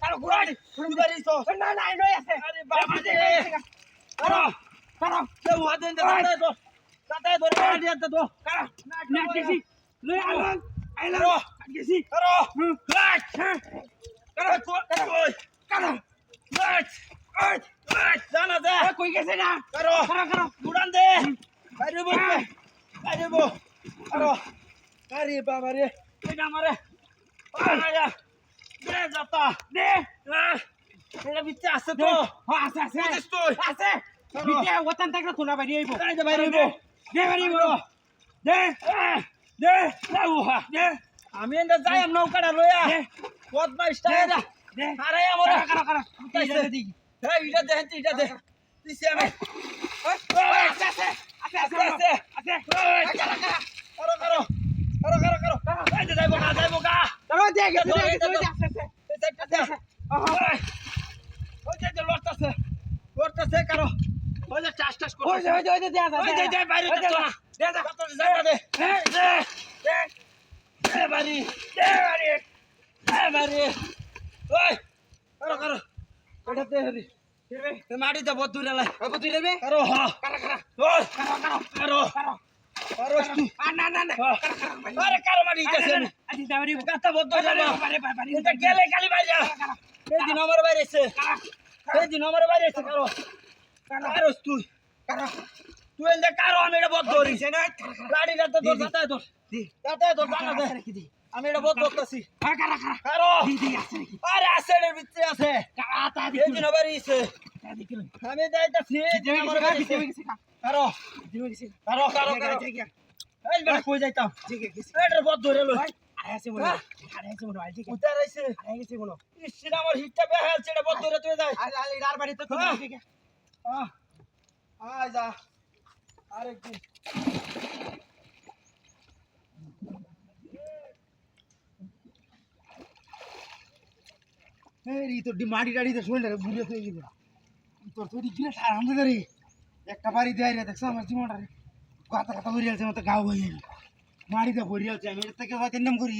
হার পর আমি আইতাছি হ্যাঁ জানা দে কই গেছে না কারও কারও কারও উড়ান দে আরে বো আরে বো আরও আরে বাবা রে এটা আমারে আয়া দে যাতা দে আছে তো আছে আছে বুঝিস তুই আছে কারও। বাইরে আইবো এই যে বাইরে আইব। দে বাইরে আইবো দে দে উহা দে আমি এন্ড যাই আম নৌকাটা লইয়া দে দে আরে আমারে কারও কারও। কারও এটা দে হেন্তি এটা দে আমি আছে আছে আছে। আছে। আছে আছে গা কারও দে ধরো, দে এটা গেছে আছে আছে দে ওই যে দে আছে যে যে। বাইরে না। দে দে জায়গা দে হ্যাঁ দে দে দে বাড়ি দে বাড়ি দে বাড়ি ওই করো করো? এটা দে হরি দে বহুত দূরে লাই বাবু তুই নেবে কারও কারও ওই কারও কারও। করো। কারও করো। না না না আরে এসে। কারও কারও। তুই। কারও। আমি এটা বহুত ধরি গাড়িটা তো তোর যাতায় তোর। আমি এটা বহুত নাকি? আরে আছে এর ভিতরে আছে। দিন আবার কিলো আমি যাইতাছি কারও? কারও কারও কারও। এই বেটা কই যাইতাম? ঠিক আছে এটার বহুত ধরে লই আরে আছে মনে আরে আছে মনে আলজি উতার আইছে আরে গেছে মনে ইসিন আমার হিটটা বেহাল ছেড়ে বহুত ধরে তুই যাই আলে আলে ডার বাড়ি তো তো হ্যাঁ। ঠিক আছে আহ আয় যা আরে কি এই তোর মাটি টাড়ি তো শরীরটা বুড়িয়ে হয়ে গেল। তোর তো গিয়ে আরাম দে রে একটা বাড়ি দেয় রে, দেখছ আমার জীবনটা রে? কথা কথা বরিয়ালছে মতো গাও হয়ে মাটিতে বরিয়ালছে আমি এর থেকে হয়তো নাম করি।